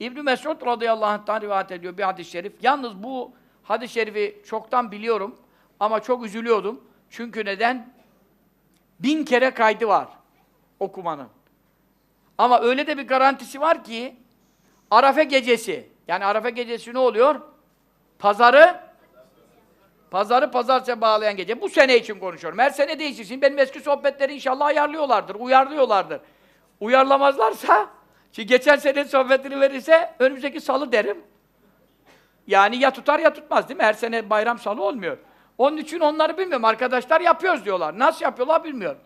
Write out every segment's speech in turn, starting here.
İbn Mesud radıyallahu anh'tan rivayet ediyor bir hadis-i şerif. Yalnız bu hadis-i şerifi çoktan biliyorum ama çok üzülüyordum. Çünkü neden? Bin kere kaydı var okumanın. Ama öyle de bir garantisi var ki Arafe gecesi, yani Arafe gecesi ne oluyor? Pazarı Pazarı pazartesiye bağlayan gece. Bu sene için konuşuyorum. Her sene değişir. Şimdi benim eski sohbetleri inşallah ayarlıyorlardır, uyarlıyorlardır. Uyarlamazlarsa, şimdi geçen sene sohbetini verirse önümüzdeki salı derim. Yani ya tutar ya tutmaz değil mi? Her sene bayram salı olmuyor. Onun için onları bilmiyorum. Arkadaşlar yapıyoruz diyorlar. Nasıl yapıyorlar bilmiyorum.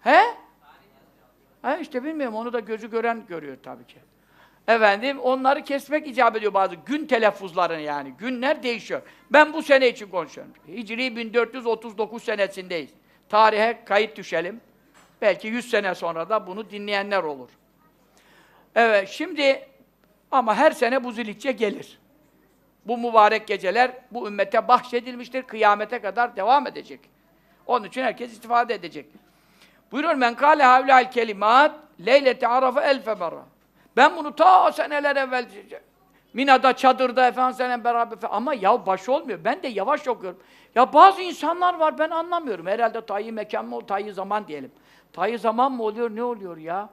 He? He işte bilmiyorum. Onu da gözü gören görüyor tabii ki. Efendim onları kesmek icap ediyor bazı gün telaffuzlarını yani. Günler değişiyor. Ben bu sene için konuşuyorum. Hicri 1439 senesindeyiz. Tarihe kayıt düşelim. Belki 100 sene sonra da bunu dinleyenler olur. Evet şimdi ama her sene bu zilhicce gelir. Bu mübarek geceler bu ümmete bahşedilmiştir. Kıyamete kadar devam edecek. Onun için herkes istifade edecek. Buyuruyor men kâle havlâl kelimat leylete arafa elfe merra. Ben bunu ta seneler evvel Mina'da, çadırda efendim seninle beraber ama ya baş olmuyor. Ben de yavaş okuyorum. Ya bazı insanlar var ben anlamıyorum. Herhalde tayyi mekan mı, tayyi zaman diyelim. Tayyi zaman mı oluyor, ne oluyor ya?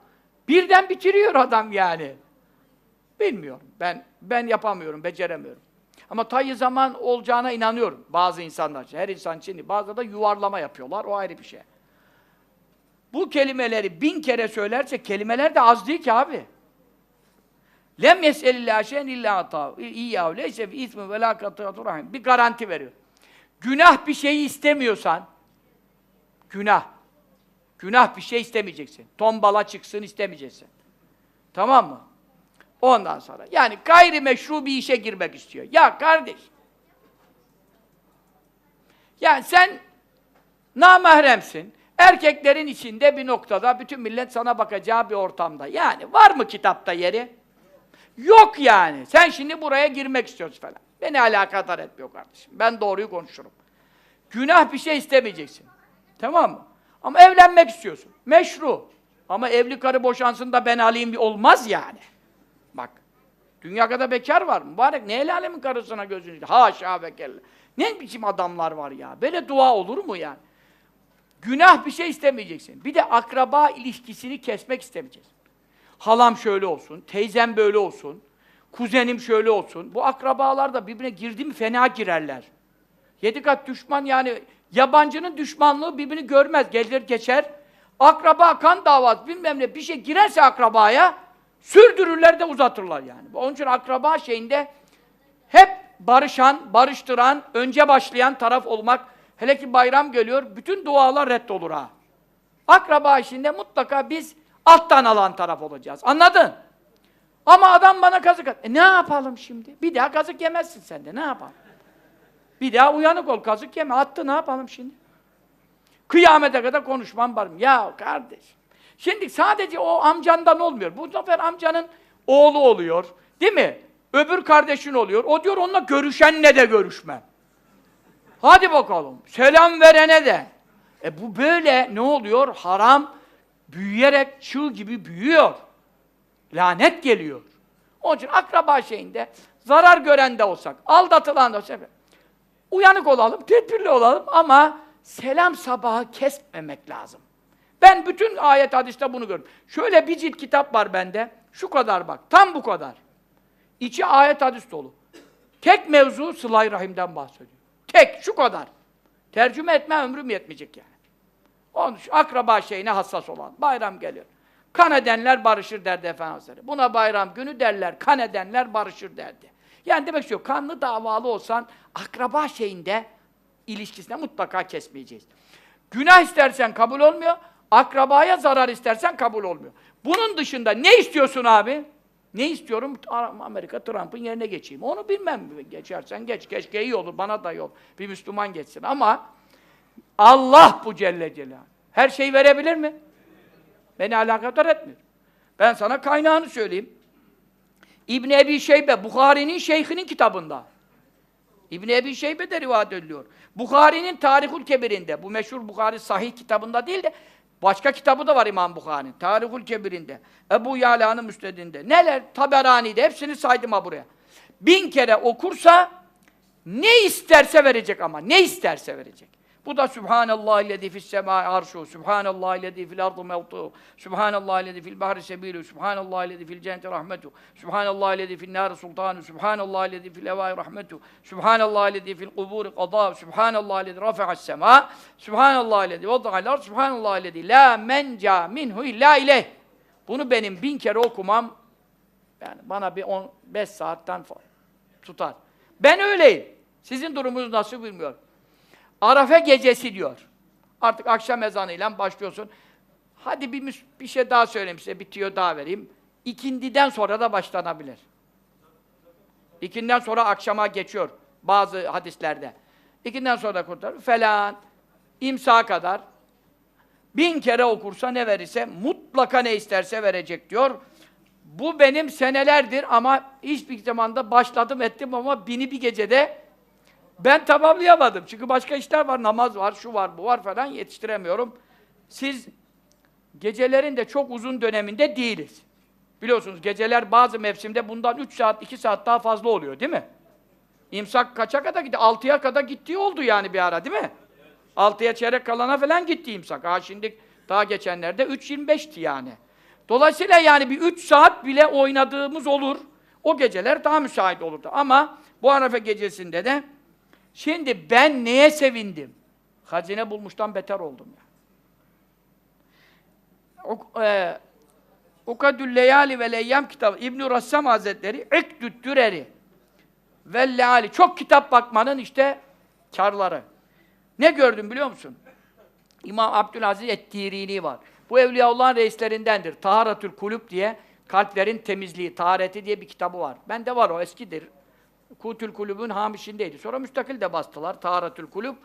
Birden bitiriyor adam yani. Bilmiyorum. Ben ben yapamıyorum, beceremiyorum. Ama tayyi zaman olacağına inanıyorum bazı insanlar için. Her insan için değil. Bazıları da yuvarlama yapıyorlar. O ayrı bir şey. Bu kelimeleri bin kere söylerse kelimeler de az değil ki abi. Lem yeselillâ şeyen illa ata. İyyâhu leyse fi ismi ve lâ katâtu. Bir garanti veriyor. Günah bir şeyi istemiyorsan, günah, günah bir şey istemeyeceksin. Tombala çıksın istemeyeceksin. Tamam mı? Ondan sonra. Yani gayrimeşru bir işe girmek istiyor. Ya kardeş, yani sen namahremsin. Erkeklerin içinde bir noktada bütün millet sana bakacağı bir ortamda. Yani var mı kitapta yeri? Yok yani. Sen şimdi buraya girmek istiyorsun falan. Beni alakadar etmiyor kardeşim. Ben doğruyu konuşurum. Günah bir şey istemeyeceksin. Tamam mı? Ama evlenmek istiyorsun. Meşru. Ama evli karı boşansın da ben alayım olmaz yani. Bak. Dünya kadar bekar var. Mübarek ne el alemin karısına gözünü. Haşa ve kella. Ne biçim adamlar var ya. Böyle dua olur mu yani? Günah bir şey istemeyeceksin. Bir de akraba ilişkisini kesmek istemeyeceksin. Halam şöyle olsun, teyzem böyle olsun, kuzenim şöyle olsun. Bu akrabalar da birbirine girdi mi fena girerler. Yedi kat düşman yani yabancının düşmanlığı birbirini görmez, gelir geçer. Akraba kan davası bilmem ne bir şey girerse akrabaya sürdürürler de uzatırlar yani. Onun için akraba şeyinde hep barışan, barıştıran, önce başlayan taraf olmak hele ki bayram geliyor bütün dualar reddolur ha. Akraba işinde mutlaka biz alttan alan taraf olacağız. Anladın? Ama adam bana kazık at. E ne yapalım şimdi? Bir daha kazık yemezsin sen de. Ne yapalım? Bir daha uyanık ol. Kazık yeme. Attı ne yapalım şimdi? Kıyamete kadar konuşmam var mı? Ya kardeş. Şimdi sadece o amcandan olmuyor. Bu sefer amcanın oğlu oluyor. Değil mi? Öbür kardeşin oluyor. O diyor onunla görüşenle de görüşmem. Hadi bakalım. Selam verene de. E bu böyle ne oluyor? Haram büyüyerek çığ gibi büyüyor. Lanet geliyor. Onun için akraba şeyinde zarar gören de olsak, aldatılan da olsak, uyanık olalım, tedbirli olalım ama selam sabahı kesmemek lazım. Ben bütün ayet hadiste bunu gördüm. Şöyle bir cilt kitap var bende. Şu kadar bak. Tam bu kadar. İçi ayet hadis dolu. Tek mevzu sılay rahimden bahsediyor. Tek şu kadar. Tercüme etme ömrüm yetmeyecek yani. Onun için akraba şeyine hassas olan. Bayram geliyor. Kan edenler barışır derdi Efendimiz. Buna bayram günü derler. Kan edenler barışır derdi. Yani demek istiyor, kanlı davalı olsan akraba şeyinde ilişkisine mutlaka kesmeyeceğiz. Günah istersen kabul olmuyor, akrabaya zarar istersen kabul olmuyor. Bunun dışında ne istiyorsun abi? Ne istiyorum? Amerika Trump'ın yerine geçeyim. Onu bilmem. Geçersen geç. Keşke iyi olur. Bana da yok. Bir Müslüman geçsin. Ama Allah bu Celle Celaluhu. Her şeyi verebilir mi? Beni alakadar etmiyor. Ben sana kaynağını söyleyeyim. İbn Ebi Şeybe, Bukhari'nin şeyhinin kitabında. İbn Ebi Şeybe de rivayet ediliyor. Bukhari'nin Tarihul Kebir'inde, bu meşhur Bukhari sahih kitabında değil de Başka kitabı da var İmam Bukhari'nin. Tarihul Kebir'inde. Ebu Yala'nın Müsned'inde. Neler? Taberani'de. Hepsini saydım ha buraya. Bin kere okursa ne isterse verecek ama. Ne isterse verecek. Bu da Subhanallahi lezî fis semâi arşu, Subhanallahi lezî fil ardı mevtu, Subhanallahi lezî fil bahri sebilu, Subhanallahi lezî fil cenneti rahmetu, Subhanallahi lezî fil nâri sultanu, Subhanallahi lezî fil hevâi rahmetu, Subhanallahi lezî fil kubûri qadâ, Subhanallahi lezî rafa'as semâ, Subhanallahi lezî vada'al ard, Subhanallahi lezî lâ menca minhu illâ ileyh. Bunu benim bin kere okumam, yani bana bir 15 saatten tutar. Ben öyleyim. Sizin durumunuz nasıl bilmiyorum. Arafe gecesi diyor. Artık akşam ezanıyla başlıyorsun. Hadi bir, bir şey daha söyleyeyim size, bitiyor daha vereyim. İkindiden sonra da başlanabilir. İkinden sonra akşama geçiyor bazı hadislerde. İkinden sonra da kurtar. Falan, imsa kadar bin kere okursa ne verirse mutlaka ne isterse verecek diyor. Bu benim senelerdir ama hiçbir zamanda başladım ettim ama bini bir gecede ben tamamlayamadım. Çünkü başka işler var, namaz var, şu var, bu var falan yetiştiremiyorum. Siz gecelerin de çok uzun döneminde değiliz. Biliyorsunuz geceler bazı mevsimde bundan 3 saat, 2 saat daha fazla oluyor değil mi? İmsak kaça kadar gitti? 6'ya kadar gittiği oldu yani bir ara değil mi? 6'ya çeyrek kalana falan gitti imsak. Ha şimdi daha geçenlerde 3.25'ti yani. Dolayısıyla yani bir 3 saat bile oynadığımız olur. O geceler daha müsait olurdu. Ama bu Arafa gecesinde de şimdi ben neye sevindim? Hazine bulmuştan beter oldum ya. O, e, Ukadül Leyali ve Leyyam kitabı İbn Rassam Hazretleri İkdüt Düreri ve Leali çok kitap bakmanın işte karları. Ne gördüm biliyor musun? İmam Abdülaziz Et-Tirini var. Bu Evliyaullah'ın reislerindendir. Taharatül Kulüp diye kalplerin temizliği, tahareti diye bir kitabı var. Bende var o eskidir. Kutül Kulüb'ün hamişindeydi. Sonra müstakil de bastılar. Taharatül Kulüp.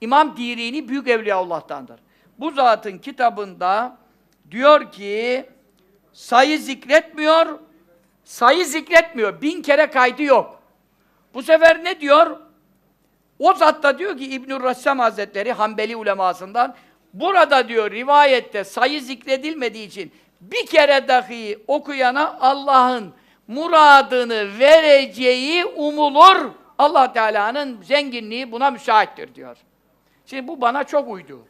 İmam Dirini büyük Evliyaullah'tandır. Bu zatın kitabında diyor ki sayı zikretmiyor, sayı zikretmiyor. Bin kere kaydı yok. Bu sefer ne diyor? O zat da diyor ki İbnül Rassam Hazretleri Hanbeli ulemasından burada diyor rivayette sayı zikredilmediği için bir kere dahi okuyana Allah'ın muradını vereceği umulur. Allah Teala'nın zenginliği buna müsaittir diyor. Şimdi bu bana çok uydu.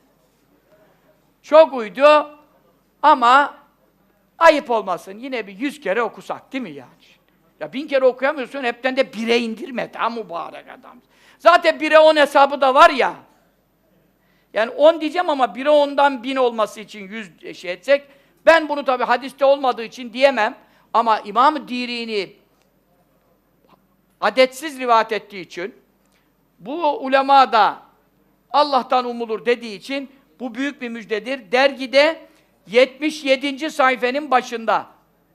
Çok uydu ama ayıp olmasın. Yine bir yüz kere okusak değil mi yani? Ya bin kere okuyamıyorsun, hepten de bire indirme. Tam mübarek adam. Zaten bire on hesabı da var ya. Yani on diyeceğim ama bire ondan bin olması için yüz şey etsek, ben bunu tabi hadiste olmadığı için diyemem. Ama İmam-ı Dirini adetsiz rivayet ettiği için, bu ulema da Allah'tan umulur dediği için bu büyük bir müjdedir. Dergide 77. sayfenin başında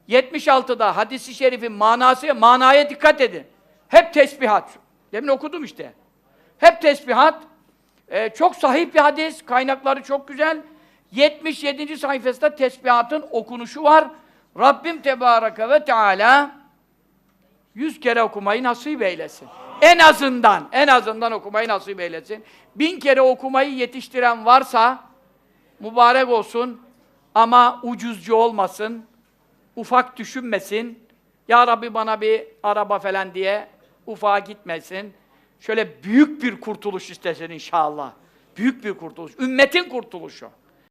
76'da hadisi şerifin manası, manaya dikkat edin. Hep tesbihat. Demin okudum işte. Hep tesbihat. Ee, çok sahih bir hadis, kaynakları çok güzel. 77. sayfasında tesbihatın okunuşu var. Rabbim Tebareke ve Teala 100 kere okumayı nasip eylesin. En azından, en azından okumayı nasip eylesin. Bin kere okumayı yetiştiren varsa mübarek olsun ama ucuzcu olmasın, ufak düşünmesin. Ya Rabbi bana bir araba falan diye ufağa gitmesin. Şöyle büyük bir kurtuluş istesin inşallah. Büyük bir kurtuluş. Ümmetin kurtuluşu.